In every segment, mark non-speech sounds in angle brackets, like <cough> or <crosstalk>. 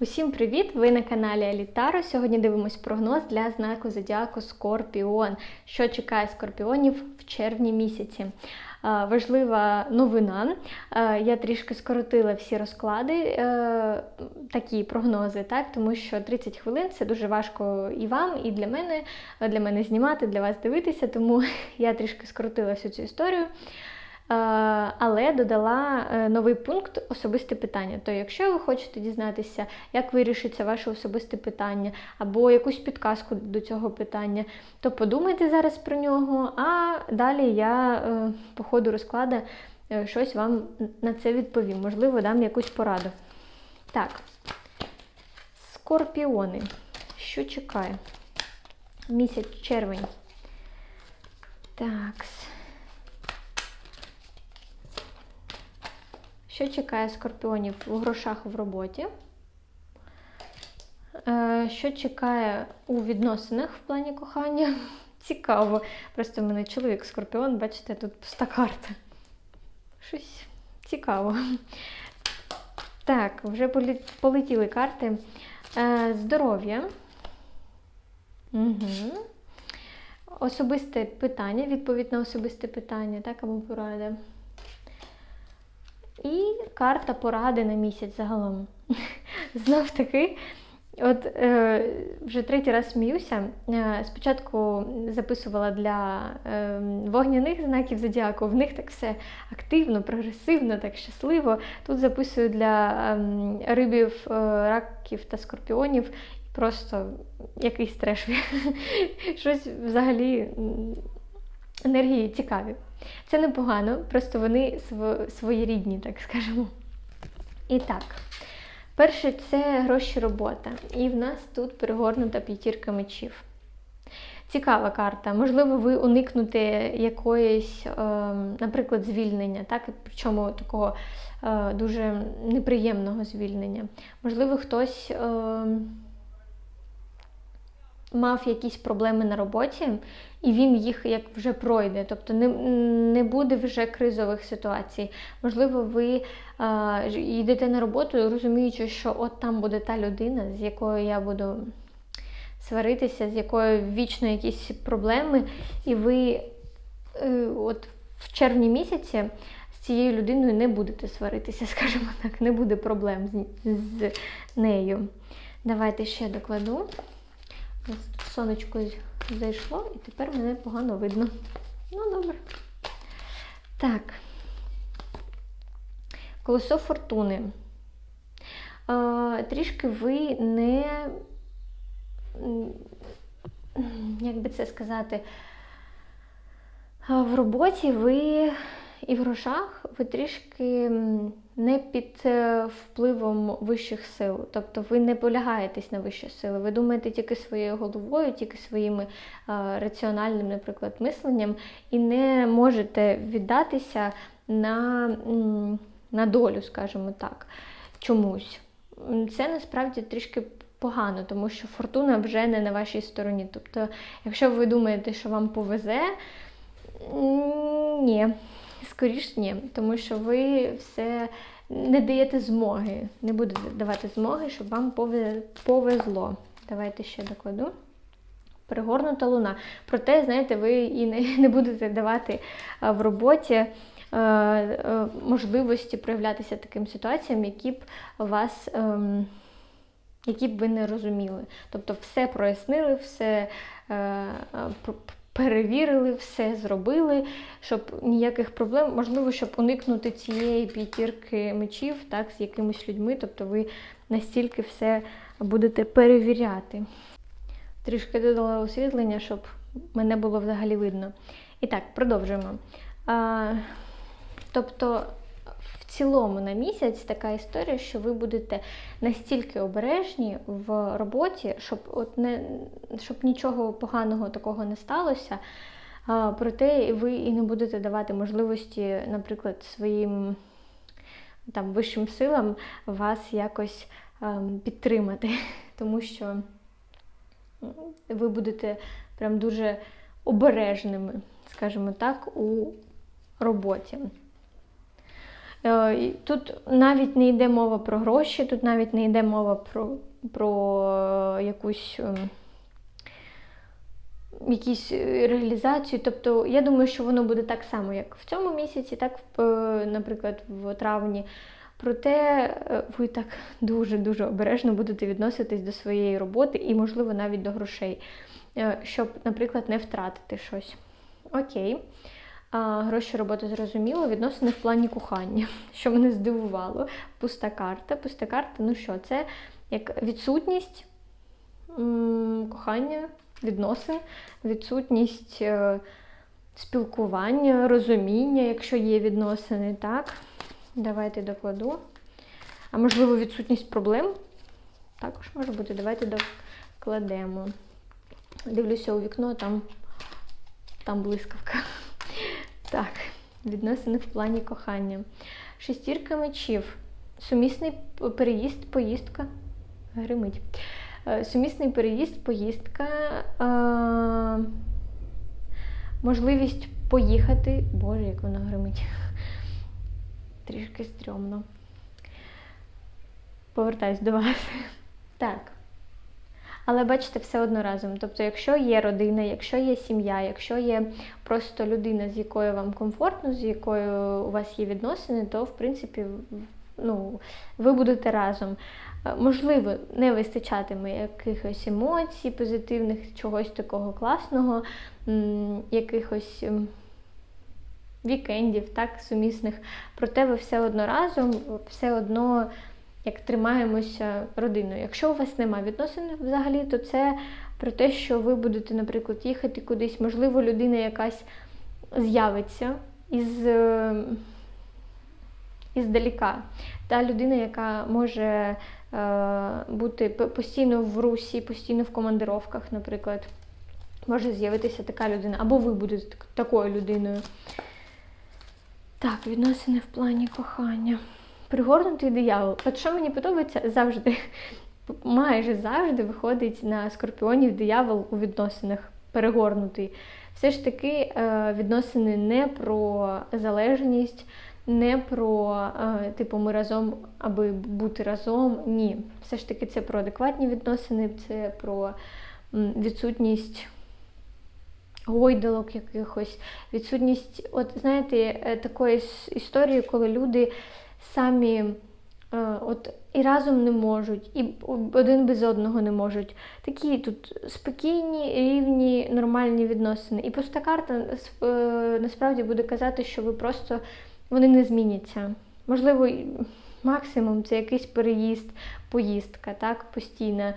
Усім привіт! Ви на каналі Алітаро. Сьогодні дивимось прогноз для знаку зодіаку Скорпіон. Що чекає скорпіонів в червні місяці? Важлива новина. Я трішки скоротила всі розклади, е, такі прогнози, так тому що 30 хвилин це дуже важко і вам, і для мене, для мене знімати, для вас дивитися. Тому <laughs> я трішки скоротила всю цю історію. Е, Але додала е, новий пункт особисте питання. То, якщо ви хочете дізнатися, як вирішиться ваше особисте питання, або якусь підказку до цього питання, то подумайте зараз про нього, а далі я е, по ходу розкладу щось вам на це відповім. Можливо, дам якусь пораду. Так, скорпіони. Що чекає? Місяць червень. Так. Що чекає скорпіонів у грошах в роботі? Е, Що чекає у відносинах в плані кохання? <laughs> Цікаво. Просто в мене чоловік скорпіон, бачите, тут пуста карта. Щось цікаво. Так, вже полетіли карти. Е, Здоров'я. Угу. Особисте питання, відповідь на особисте питання, так, або порада. Карта поради на місяць загалом. <laughs> Знов таки, от е, вже третій раз сміюся. Е, спочатку записувала для е, вогняних знаків зодіаку, в них так все активно, прогресивно, так щасливо. Тут записую для е, рибів, е, раків та скорпіонів. Просто якийсь треш. <laughs> Щось взагалі енергії цікаві. Це непогано, просто вони своєрідні, так скажемо. І так, перше це гроші робота. І в нас тут перегорнута п'ятірка мечів. Цікава карта. Можливо, ви уникнете якоїсь, е, наприклад, звільнення, так? причому такого е, дуже неприємного звільнення. Можливо, хтось. Е, мав якісь проблеми на роботі, і він їх як вже пройде. Тобто не, не буде вже кризових ситуацій. Можливо, ви ж- йдете на роботу, розуміючи, що от там буде та людина, з якою я буду сваритися, з якою вічно якісь проблеми, і ви е, от в червні місяці. Цією людиною не будете сваритися, <laughs> скажімо так, не буде проблем з, з нею. Давайте ще докладу. Сонечко зайшло, і тепер мене погано видно. Ну, добре. Так. Колесо фортуни. Е, трішки ви не. Як би це сказати? В роботі ви і в грошах ви трішки не під е, впливом вищих сил. Тобто ви не полягаєтесь на вищі сили. Ви думаєте тільки своєю головою, тільки своїм раціональним, наприклад, мисленням, і не можете віддатися на, на долю, скажімо так, чомусь. Це насправді трішки погано, тому що фортуна вже не на вашій стороні. Тобто, якщо ви думаєте, що вам повезе, ні, скоріш ні, тому що ви все не даєте змоги, не будете давати змоги, щоб вам повезло. Давайте ще докладу. Перегорнута луна. Проте, знаєте, ви і не, <laughs> не будете давати а, в роботі е, е, можливості проявлятися таким ситуаціям, які б вас. ем, які б ви не розуміли. Тобто все прояснили, все е, е, перевірили, все зробили, щоб ніяких проблем, можливо, щоб уникнути цієї п'ятірки мечів, так, з якимись людьми, тобто ви настільки все будете перевіряти. Трішки додала освітлення, щоб мене було взагалі видно. І так, продовжуємо. А, тобто, цілому на місяць така історія, що ви будете настільки обережні в роботі, щоб от не щоб нічого поганого такого не сталося. А, проте ви і не будете давати можливості, наприклад, своїм там вищим силам вас якось ем, підтримати, <laughs> тому що ви будете прям дуже обережними, скажімо так, у роботі. Е, Тут навіть не йде мова про гроші, тут навіть не йде мова про, про е, якусь. ем, Якісь е, реалізацію, тобто я думаю, що воно буде так само, як в цьому місяці, так, наприклад, в травні. Проте ви так дуже-дуже обережно будете відноситись до своєї роботи і, можливо, навіть до грошей, щоб, наприклад, не втратити щось. Окей. Гроші роботи зрозуміло, відносини в плані кохання, <laughs> що мене здивувало. Пуста карта. Пуста карта, ну що, це як відсутність кохання, відносин, відсутність е, спілкування, розуміння, якщо є відносини, так. Давайте докладу. А можливо, відсутність проблем? Також може бути. Давайте докладемо. Дивлюся у вікно, там, там блискавка. Так, відносини в плані кохання. Шестірка мечів. Сумісний переїзд, поїздка. Гримить. Е, Сумісний переїзд, поїздка. Можливість поїхати. Боже, як воно гримить. Трішки стрьомно. Повертаюсь до вас. Так. Але бачите, все одно разом. Тобто, якщо є родина, якщо є сім'я, якщо є просто людина, з якою вам комфортно, з якою у вас є відносини, то в принципі ну, ви будете разом. Е, Можливо, не вистачатиме якихось емоцій, позитивних, чогось такого класного, якихось вікендів, так, сумісних. Проте ви все одно разом, все одно як тримаємося родиною. Якщо у вас немає відносин взагалі, то це про те, що ви будете, наприклад, їхати кудись, можливо, людина якась з'явиться із, е, іздаліка. Та людина, яка може е, бути постійно в русі, постійно в командировках, наприклад. Може з'явитися така людина, або ви будете такою людиною. Так, відносини в плані кохання. Пригорнутий диявол. От що мені подобається завжди, майже завжди виходить на скорпіонів диявол у відносинах перегорнутий. Все ж таки е, відносини не про залежність, не про е, типу ми разом, аби бути разом. Ні. Все ж таки це про адекватні відносини, це про відсутність гойдалок якихось, відсутність, от знаєте, е, такої історії, коли люди самі е, от і разом не можуть, і один без одного не можуть. Такі тут спокійні, рівні, нормальні відносини. І пуста карта е, насправді буде казати, що ви просто вони не зміняться. Можливо, максимум це якийсь переїзд, поїздка, так, постійна.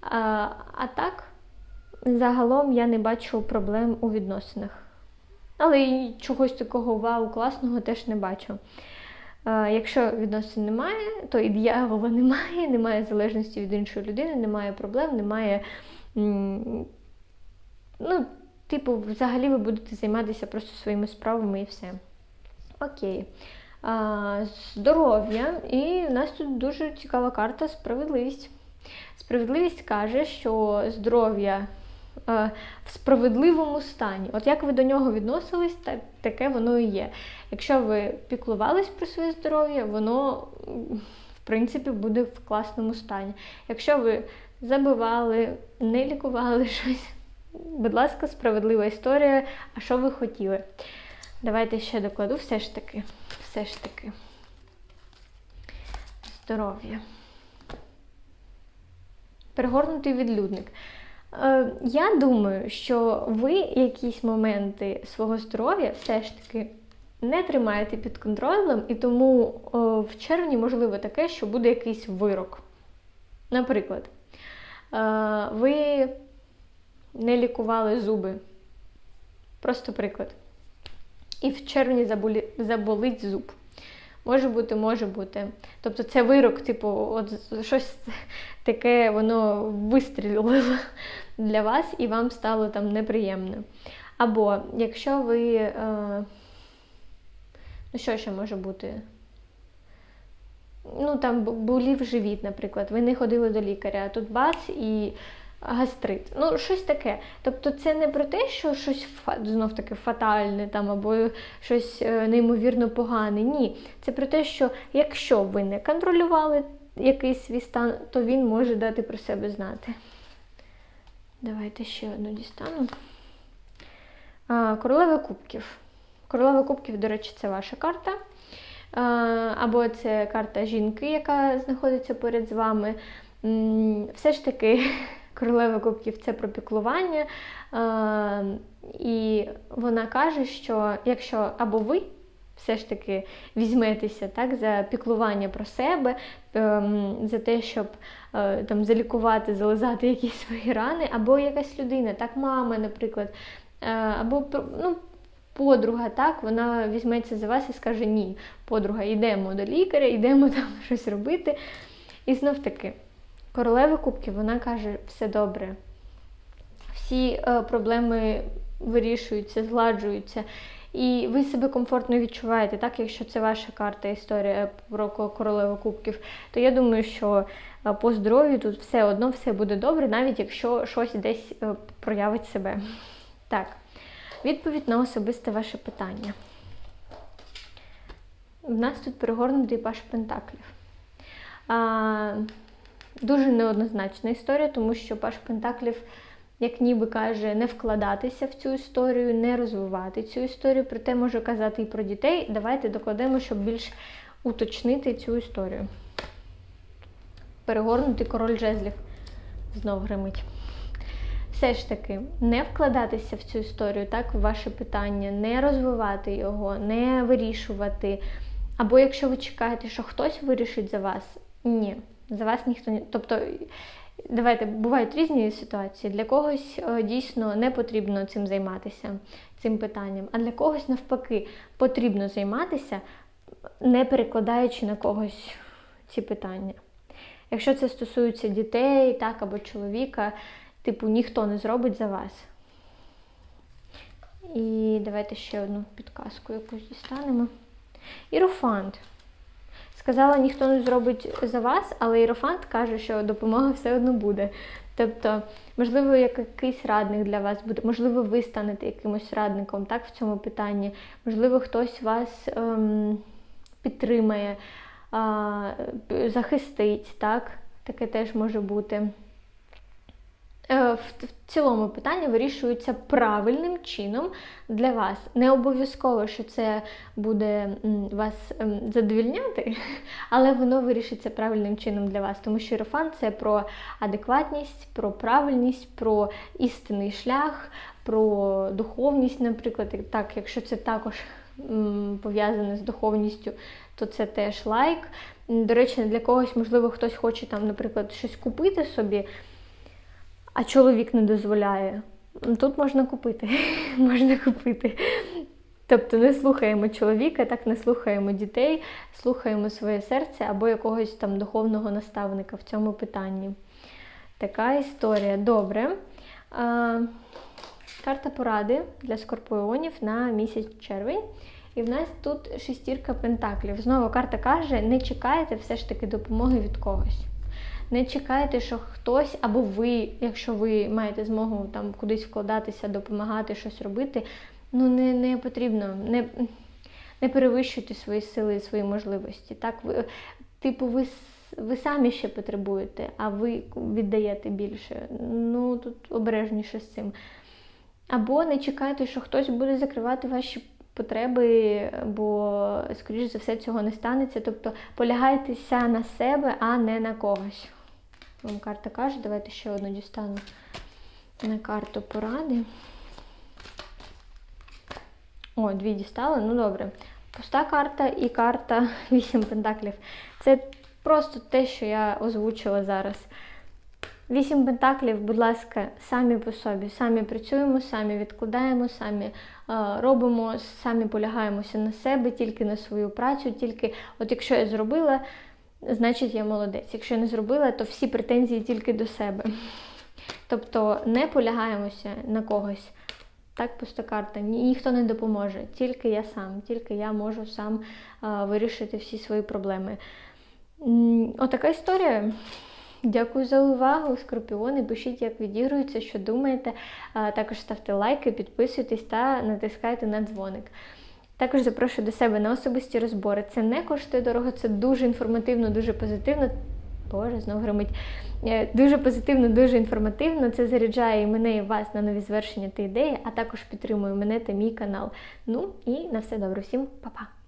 А, а так, загалом я не бачу проблем у відносинах. Але і чогось такого вау, класного теж не бачу. Е, Якщо відносин немає, то і дьявола <laughs> немає, немає залежності від іншої людини, немає проблем, немає. Ну, типу, взагалі ви будете займатися просто своїми справами і все. Окей. Здоров'я. І у нас тут дуже цікава карта справедливість. Справедливість каже, що здоров'я в справедливому стані. От як ви до нього відносились, так, таке воно і є. Якщо ви піклувались про своє здоров'я, воно в принципі буде в класному стані. Якщо ви забивали, не лікували <laughs> щось, будь ласка, справедлива історія. А що ви хотіли? Давайте ще докладу, все ж таки, все ж таки. Здоров'я. Перегорнутий відлюдник. Е, я думаю, що ви якісь моменти свого здоров'я все ж таки не тримаєте під контролем, і тому в червні можливо таке, що буде якийсь вирок. Наприклад, е, ви не лікували зуби. Просто приклад. І в червні заболить зуб. Може бути, може бути. Тобто це вирок, типу, от щось таке воно вистрілило для вас і вам стало там неприємно. Або якщо ви. Е, ну, що ще може бути? Ну, там болів живіт, наприклад, ви не ходили до лікаря, а тут бац, і гастрит. Ну, щось таке. Тобто, це не про те, що щось знов таки фатальне там або щось е, неймовірно погане. Ні. Це про те, що якщо ви не контролювали якийсь свій стан, то він може дати про себе знати. Давайте ще одну дістану. Королева кубків. Королева кубків, до речі, це ваша карта. Або це карта жінки, яка знаходиться поряд з вами. Все ж таки, <laughs> королева кубків це про піклування. А, і вона каже, що якщо або ви все ж таки візьметеся так, за піклування про себе, ем, за те, щоб е, там залікувати, зализати якісь свої рани, або якась людина, так, мама, наприклад, е, або ну, подруга, так, вона візьметься за вас і скаже ні, подруга, йдемо до лікаря, йдемо там щось робити. І знов таки, королева кубків, вона каже, все добре. Всі е, проблеми вирішуються, згладжуються. І ви себе комфортно відчуваєте, так, якщо це ваша карта, історія про королеву кубків, то я думаю, що е, по здоров'ю тут все одно все буде добре, навіть якщо щось десь е, проявить себе. Так, відповідь на особисте ваше питання. У нас тут перегорнутий паш Пентаклів. А, Дуже неоднозначна історія, тому що Паш Пентаклів як ніби каже, не вкладатися в цю історію, не розвивати цю історію, проте може казати і про дітей. Давайте докладемо, щоб більш уточнити цю історію. Перегорнутий король жезлів знов гримить. Все ж таки, не вкладатися в цю історію, так, в ваше питання, не розвивати його, не вирішувати. Або якщо ви чекаєте, що хтось вирішить за вас, ні, за вас ніхто не. Тобто Давайте бувають різні ситуації. Для когось е, дійсно не потрібно цим займатися, цим питанням, а для когось навпаки потрібно займатися, не перекладаючи на когось ці питання. Якщо це стосується дітей, так, або чоловіка, типу ніхто не зробить за вас. І давайте ще одну підказку якусь дістанемо. Ірофант. Сказала, ніхто не зробить за вас, але Ірофант каже, що допомога все одно буде. Тобто, можливо, якийсь радник для вас буде, можливо, ви станете якимось радником так, в цьому питанні, можливо, хтось вас ем, підтримає, е, захистить, так? таке теж може бути. Е, в цілому питання вирішується правильним чином для вас. Не обов'язково, що це буде вас ем, задовільняти, <laughs> але воно вирішиться правильним чином для вас. Тому що Єрофан це про адекватність, про правильність, про істинний шлях, про духовність, наприклад. Так, якщо це також пов'язане з духовністю, то це теж лайк. До речі, для когось, можливо, хтось хоче там, наприклад, щось купити собі а чоловік не дозволяє. Тут можна купити. <laughs> можна купити. Тобто не слухаємо чоловіка, так не слухаємо дітей, слухаємо своє серце або якогось там духовного наставника в цьому питанні. Така історія. Добре. А, Карта поради для скорпіонів на місяць червень. І в нас тут шестірка пентаклів. Знову карта каже: не чекайте все ж таки допомоги від когось. Не чекайте, що хтось або ви, якщо ви маєте змогу там кудись вкладатися, допомагати щось робити, ну не не потрібно, не не перевищуйте свої сили і свої можливості. Так, ви, Типу, ви ви самі ще потребуєте, а ви віддаєте більше. Ну, тут обережніше з цим. Або не чекайте, що хтось буде закривати ваші потреби, бо, скоріш за все, цього не станеться. Тобто полягайтеся на себе, а не на когось. Вам карта каже, давайте ще одну дістану на карту поради. О, дві дістали, ну добре. Пуста карта і карта <laughs> 8 пентаклів. Це просто те, що я озвучила зараз. Вісім пентаклів, будь ласка, самі по собі. Самі працюємо, самі відкладаємо, самі е, робимо, самі полягаємося на себе, тільки на свою працю, тільки, от якщо я зробила значить я молодець. Якщо не зробила, то всі претензії тільки до себе. <laughs> Тобто не полягаємося на когось. Так, пуста карта. Ні, ніхто не допоможе, тільки я сам, тільки я можу сам а, вирішити всі свої проблеми. Отака історія. Дякую за увагу, скорпіони. Пишіть, як відігрується, що думаєте. А, Також ставте лайки, підписуйтесь та натискайте на дзвоник. Також запрошую до себе на особисті розбори. Це не коштує дорого, це дуже інформативно, дуже позитивно. Боже, знову гримить. Е, Дуже позитивно, дуже інформативно. Це заряджає і мене, і вас на нові звершення та ідеї, а також підтримує мене та мій канал. Ну і на все добре. Всім па-па!